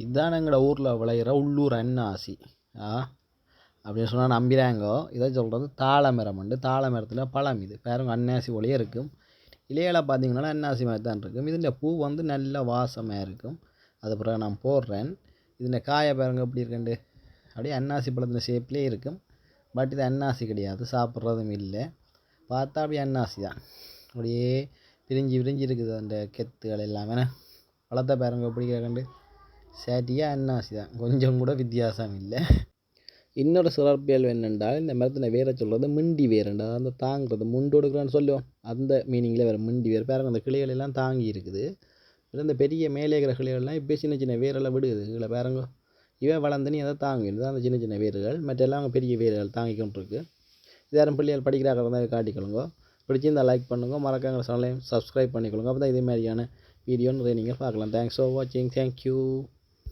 இதுதான் எங்களோட ஊரில் விளையிற உள்ளூர் அன்னாசி. ஆ? அப்படின்னு சொன்னால் நம்புகிறாங்கோ இதை சொல்கிறது தாழமரம் உண்டு. தாழமரத்தில் பழம் இது. பேரங்க அன்னாசி போலேயே இருக்கும். இலையில் பார்த்தீங்கன்னா அன்னாசி மாதிரி தான் இருக்கும். இதில் பூ வந்து நல்ல வாசமாக இருக்கும். அது பிறகு நான் போடுறேன். இதில் காயை பாருங்க எப்படி இருக்குண்டு? அப்படியே அன்னாசி பழத்தின் ஷேப்லேயே இருக்கும். பட் இது அன்னாசி கிடையாது. சாப்பிட்றதும் இல்லை. பார்த்தா அப்படியே அன்னாசி தான். அப்படியே பிரிஞ்சு பிரிஞ்சு இருக்குது அந்த கெத்துகள் எல்லாமே. பழத்தை பாருங்க எப்படி கேட்கண்டு சேட்டியாக அன்னாசி தான் கொஞ்சம் கூட வித்தியாசம் இல்லை இன்னொரு சிறப்பியல் என்னென்றால் இந்த மரத்தில் வேரை சொல்கிறது மிண்டி வேறுண்டா அந்த தாங்கிறது முண்டு எடுக்கிறான்னு சொல்லுவோம் அந்த மீனிங்கில் வேறு மிண்டி வேர் பாருங்க அந்த கிளைகள் எல்லாம் தாங்கி இருக்குது இந்த பெரிய மேலே இருக்கிற கிளைகள்லாம் இப்போ சின்ன சின்ன வேரெல்லாம் விடுது இதில் பாருங்க இவன் வளர்ந்து நீ அதை தாங்கிடுது அந்த சின்ன சின்ன வேர்கள் மற்றெல்லாம் அவங்க பெரிய வேர்கள் தாங்கி கொண்டிருக்கு இது யாரும் பிள்ளைகள் படிக்கிறாங்க இருந்தால் காட்டிக்கொள்ளுங்க இந்த லைக் பண்ணுங்க மறக்காங்க சேனலையும் சப்ஸ்கிரைப் பண்ணிக்கொள்ளுங்க அப்போ தான் இதே மாதிரியான வீடியோ நிறைய நீங்கள் பார்க்கலாம் தேங்க்ஸ் ஃபார் வாட்சிங் தேங்க்யூ